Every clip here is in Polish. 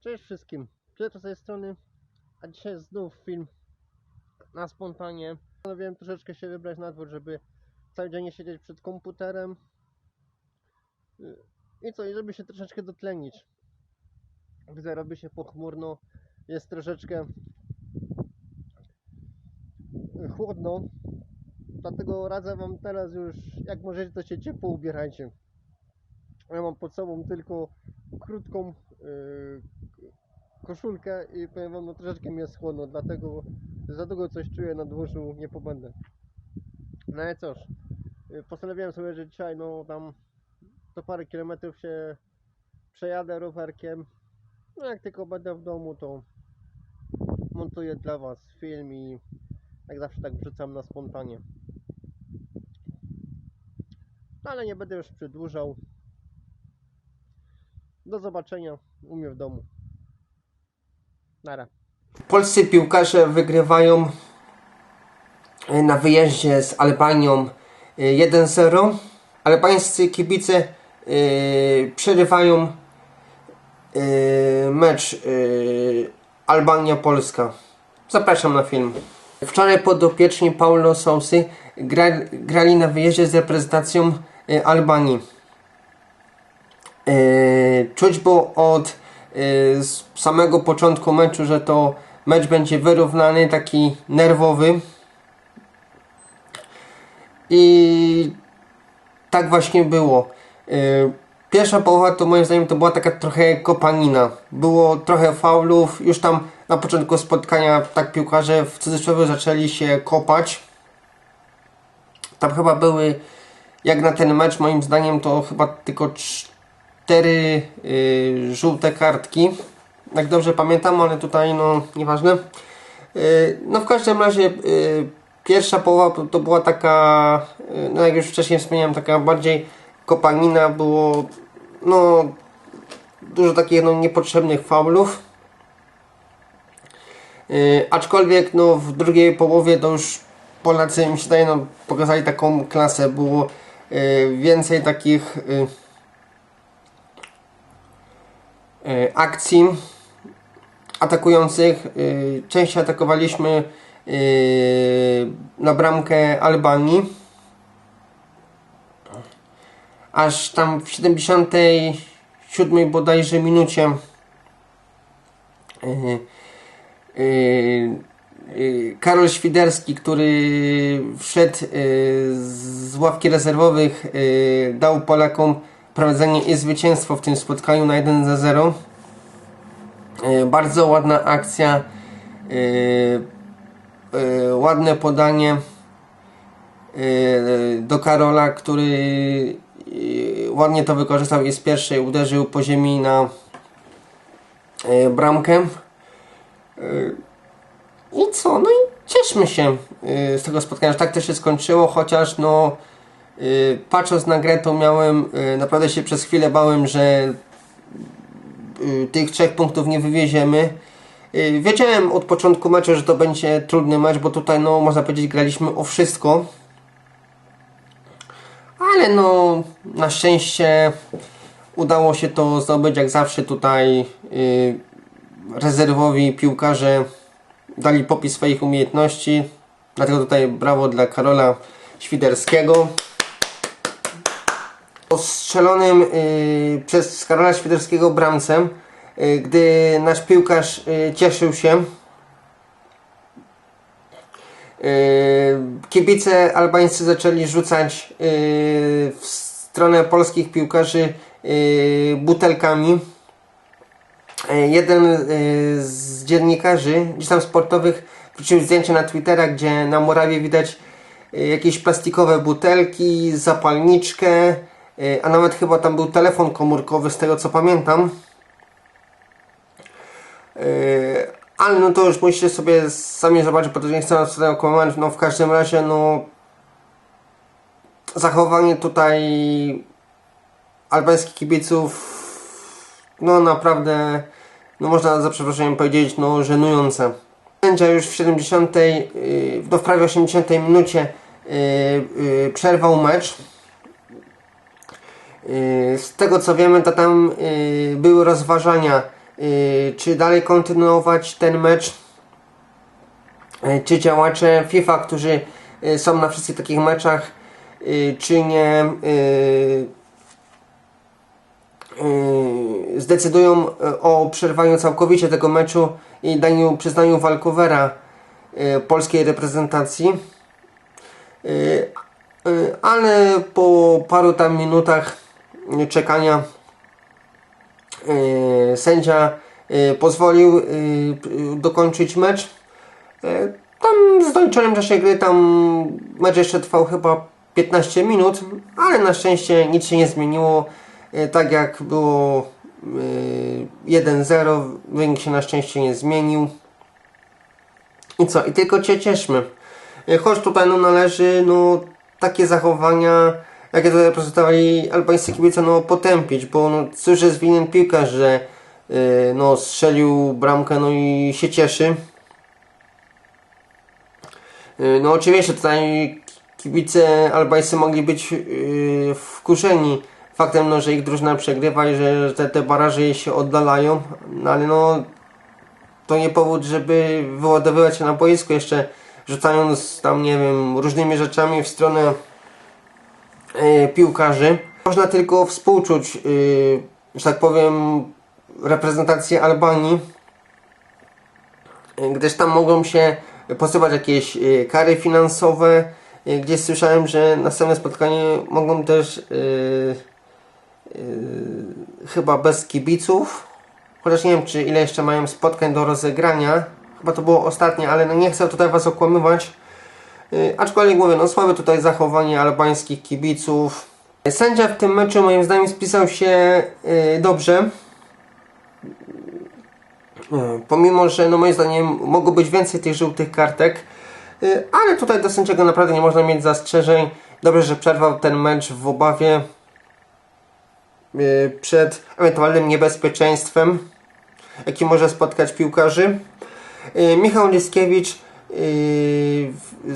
Cześć wszystkim, Piotr z tej strony, a dzisiaj znów film na spontanie. Postanowiłem troszeczkę się wybrać na dwór, żeby cały dzień nie siedzieć przed komputerem Yy, i co, i żeby się troszeczkę dotlenić. Widzę, robi się pochmurno, jest troszeczkę chłodno, dlatego radzę Wam teraz już, jak możecie, to się ciepło ubierajcie. Ja mam pod sobą tylko krótką yy, koszulkę i powiem wam, no troszeczkę mi jest chłodno, dlatego za długo coś czuję na dworzu, nie pobędę. No ale cóż, yy, postanowiłem sobie, że dzisiaj no tam to parę kilometrów się przejadę rowerkiem. No jak tylko będę w domu, to montuję dla was film i jak zawsze tak wrzucam na spontanie. No ale nie będę już przedłużał. Do zobaczenia u mnie w domu. Nara. Polscy piłkarze wygrywają e, na wyjeździe z Albanią e, 1-0. Albańscy kibice e, przerywają mecz Albania-Polska. Zapraszam na film. Wczoraj podopieczni Paulo Sousy gra, grali na wyjeździe z reprezentacją Albanii. Czuć było od z samego początku meczu, że to mecz będzie wyrównany, taki nerwowy. I tak właśnie było. E, Pierwsza połowa to moim zdaniem to była taka trochę kopanina. Było trochę faulów. Już tam na początku spotkania tak piłkarze w cudzysłowie zaczęli się kopać. Tam chyba były jak na ten mecz moim zdaniem to chyba tylko cztery y, żółte kartki. Jak dobrze pamiętam, ale tutaj no nieważne. Y, no w każdym razie y, pierwsza połowa to, to była taka, y, no jak już wcześniej wspomniałem, taka bardziej kopanina, było no dużo takich no, niepotrzebnych faulów. Y, aczkolwiek no w drugiej połowie to już Polacy mi się wydaje no, pokazali taką klasę, było y, więcej takich y, akcji atakujących. Y, częściej atakowaliśmy y, na bramkę Albanii. Aż tam w 77 bodajże minucie Karol Świderski, który wszedł z ławki rezerwowych, dał Polakom prowadzenie i zwycięstwo w tym spotkaniu na 1 za 0. Y, Bardzo ładna akcja, y, y, ładne podanie do Karola, który ładnie to wykorzystał i z pierwszej uderzył po ziemi na bramkę. I co? No i cieszmy się z tego spotkania, że tak to się skończyło, chociaż no patrząc na grę to miałem, y, naprawdę się przez chwilę bałem, że y, tych trzech punktów nie wywieziemy. Y, Wiedziałem od początku meczu, że to będzie trudny mecz, bo tutaj no można powiedzieć graliśmy o wszystko. Ale no na szczęście udało się to zdobyć jak zawsze tutaj y, rezerwowi piłkarze dali popis swoich umiejętności. Dlatego tutaj brawo dla Karola Świderskiego. Strzelonym y, przez Karola Świderskiego bramce, y, gdy nasz piłkarz y, cieszył się, kibice albańscy zaczęli rzucać w stronę polskich piłkarzy butelkami. Jeden z dziennikarzy, gdzieś tam sportowych, wrzucił zdjęcie na Twittera, gdzie na murawie widać jakieś plastikowe butelki, zapalniczkę, a nawet chyba tam był telefon komórkowy, z tego co pamiętam. Y, Ale no to już musicie sobie sami zobaczyć, bo to nie chcę nas tutaj okłamać. No w każdym razie, no zachowanie tutaj albańskich kibiców no naprawdę, no można za przeproszeniem powiedzieć, no żenujące. Sędzia już w 70, yy, no w prawie 80 minucie yy, yy, przerwał mecz. Yy, Z tego co wiemy, to tam yy, były rozważania y, czy dalej kontynuować ten mecz, y, czy działacze FIFA, którzy y, są na wszystkich takich meczach, y, czy nie y, y, zdecydują y, o przerwaniu całkowicie tego meczu i daniu, przyznaniu walkowera y, polskiej reprezentacji. Y, y, Ale po paru tam minutach y, czekania y, sędzia y, pozwolił y, dokończyć mecz. Tam w doliczonym czasie gry tam mecz jeszcze trwał chyba 15 minut, ale na szczęście nic się nie zmieniło. Tak jak było y, 1-0, wynik się na szczęście nie zmienił. I co? I tylko się cieszmy. Choć tutaj no, należy no, takie zachowania, jakie tutaj prezentowali albańscy kibice, no, potępić, bo no, cóż jest winien piłkarz, że y, no, strzelił bramkę no, i się cieszy. Y, No oczywiście tutaj kibice albańscy mogli być yy, wkurzeni faktem, no, że ich drużyna przegrywa i że te, te baraże się oddalają, no ale no to nie powód, żeby wyładowywać się na boisku. Jeszcze rzucając tam, nie wiem, różnymi rzeczami w stronę yy, piłkarzy. Można tylko współczuć, yy, że tak powiem, reprezentację Albanii, yy, gdyż tam mogą się posypać jakieś kary finansowe. Gdzieś słyszałem, że następne spotkanie mogą też chyba bez kibiców. Chociaż nie wiem, czy ile jeszcze mają spotkań do rozegrania. Chyba to było ostatnie, ale no nie chcę tutaj Was okłamywać. Yy, aczkolwiek mówię, no słabe tutaj zachowanie albańskich kibiców. Sędzia w tym meczu moim zdaniem spisał się yy, dobrze. Pomimo, że no moim zdaniem mogło być więcej tych żółtych kartek, ale tutaj do sędziego naprawdę nie można mieć zastrzeżeń. Dobrze, że przerwał ten mecz w obawie przed ewentualnym niebezpieczeństwem, jaki może spotkać piłkarzy. Michał Liskiewicz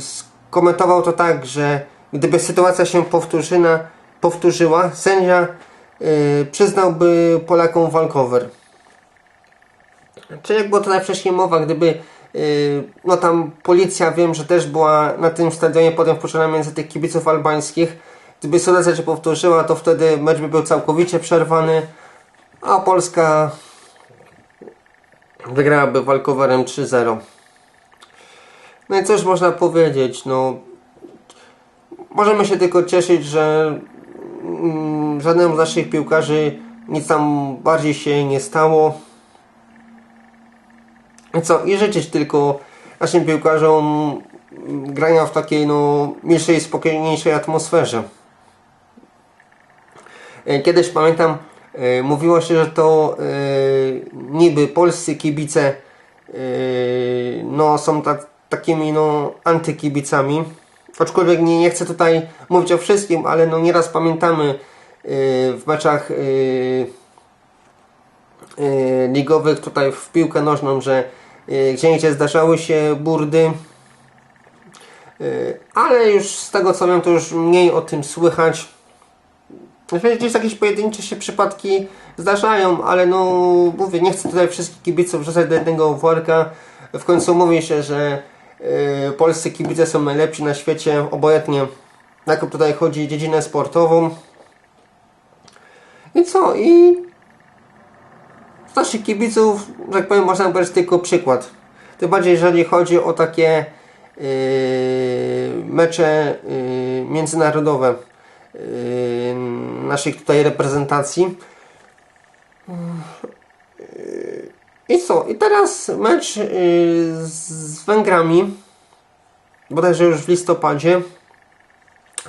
skomentował to tak, że gdyby sytuacja się powtórzyna, powtórzyła, sędzia yy, przyznałby Polakom walkover. Czy jak było tutaj wcześniej mowa, gdyby yy, no tam policja wiem, że też była na tym stadionie potem wpuszczona między tych kibiców albańskich. Gdyby sytuacja się powtórzyła, to wtedy mecz by był całkowicie przerwany, a Polska wygrałaby walkowerem 3-0. No i cóż można powiedzieć, no możemy się tylko cieszyć, że mm, żadnemu z naszych piłkarzy nic tam bardziej się nie stało. I co? I życzyć tylko naszym piłkarzom mm, grania w takiej no milszej, spokojniejszej atmosferze. E, Kiedyś pamiętam, e, mówiło się, że to e, niby polscy kibice no, są tak, takimi no, antykibicami. Aczkolwiek nie, nie chcę tutaj mówić o wszystkim, ale no, nieraz pamiętamy e, w meczach e, e, ligowych tutaj w piłkę nożną, że e, gdzie zdarzały się burdy. E, Ale już z tego co wiem, to już mniej o tym słychać. Gdzieś jakieś pojedyncze się przypadki zdarzają, ale no mówię, nie chcę tutaj wszystkich kibiców wrzucać do jednego worka. W końcu mówi się, że polscy kibice są najlepsi na świecie, obojętnie jaką tutaj chodzi dziedzinę sportową. I co? I z naszych kibiców, tak powiem, można brać tylko przykład. Tym bardziej, jeżeli chodzi o takie yy, mecze yy, międzynarodowe yy, naszych tutaj reprezentacji. I co? I teraz mecz yy, z Węgrami, bodajże już w listopadzie.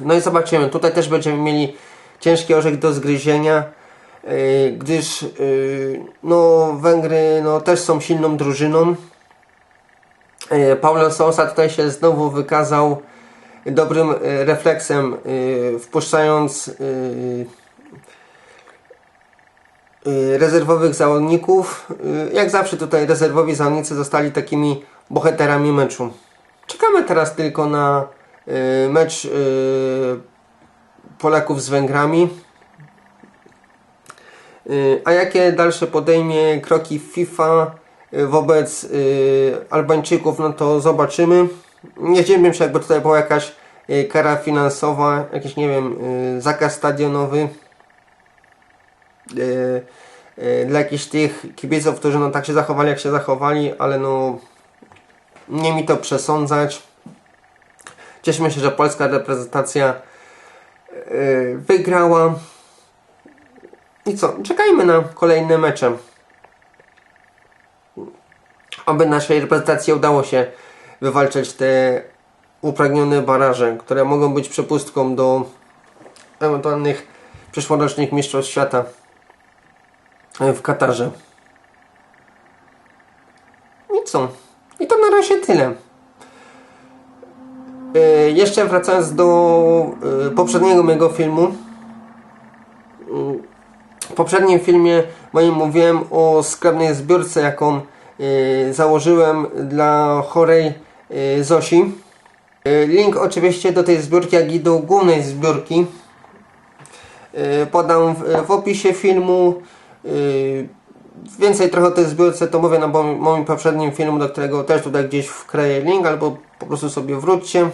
No i zobaczymy. Tutaj też będziemy mieli ciężki orzech do zgryzienia, yy, gdyż yy, no, Węgry no, też są silną drużyną. Yy, Paulo Sousa tutaj się znowu wykazał dobrym yy, refleksem, yy, wpuszczając yy, rezerwowych zawodników. Yy, Jak zawsze tutaj rezerwowi zawodnicy zostali takimi bohaterami meczu. Czekamy teraz tylko na yy, mecz Polaków z Węgrami. Y, A jakie dalsze podejmie kroki FIFA y, wobec y, Albańczyków, no to zobaczymy. Nie dziwię się, jakby tutaj była jakaś y, kara finansowa, jakiś, nie wiem, y, zakaz stadionowy y, y, dla jakichś tych kibiców, którzy no tak się zachowali, jak się zachowali, ale no nie mi to przesądzać. Cieszmy się, że polska reprezentacja y, wygrała. I co? Czekajmy na kolejne mecze. Aby naszej reprezentacji udało się wywalczyć te upragnione baraże, które mogą być przepustką do ewentualnych przyszłorocznych mistrzostw świata w Katarze. I co? I to na razie tyle. E, jeszcze wracając do e, poprzedniego mojego filmu. W poprzednim filmie moim mówiłem o skromnej zbiórce, jaką e, założyłem dla chorej e, Zosi. E, Link oczywiście do tej zbiórki, jak i do głównej zbiórki e, podam w opisie filmu. E, Więcej trochę o tej zbiórce to mówię na moim- moim poprzednim filmu, do którego też tutaj gdzieś wkleję link, albo po prostu sobie wróćcie.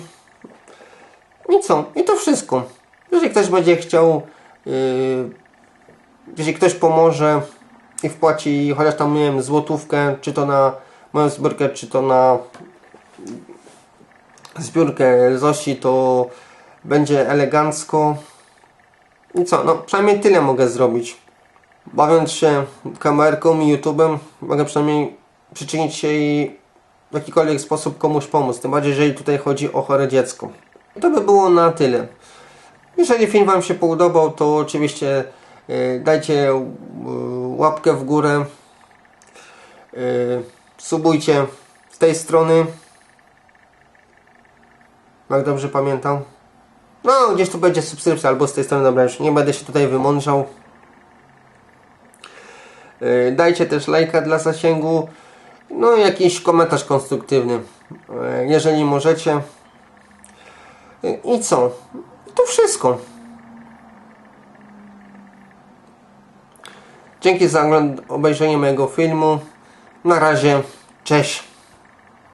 I co? I to wszystko. Jeżeli ktoś będzie chciał, yy, jeżeli ktoś pomoże i wpłaci chociaż tam, nie wiem, złotówkę, czy to na moją zbiórkę, czy to na zbiórkę Zosi, to będzie elegancko. I co? No, przynajmniej tyle mogę zrobić. Bawiąc się kamerką i YouTube'em, mogę przynajmniej przyczynić się i w jakikolwiek sposób komuś pomóc. Tym bardziej, jeżeli tutaj chodzi o chore dziecko. To by było na tyle. Jeżeli film Wam się podobał, to oczywiście y, dajcie y, łapkę w górę. Y, subujcie z tej strony. Jak dobrze pamiętam. No, gdzieś tu będzie subskrypcja albo z tej strony, dobra, już nie będę się tutaj wymądrzał. Y, Dajcie też lajka dla zasięgu. No jakiś komentarz konstruktywny. Y, Jeżeli możecie. Y, I co? To wszystko. Dzięki za obejrzenie mojego filmu. Na razie. Cześć.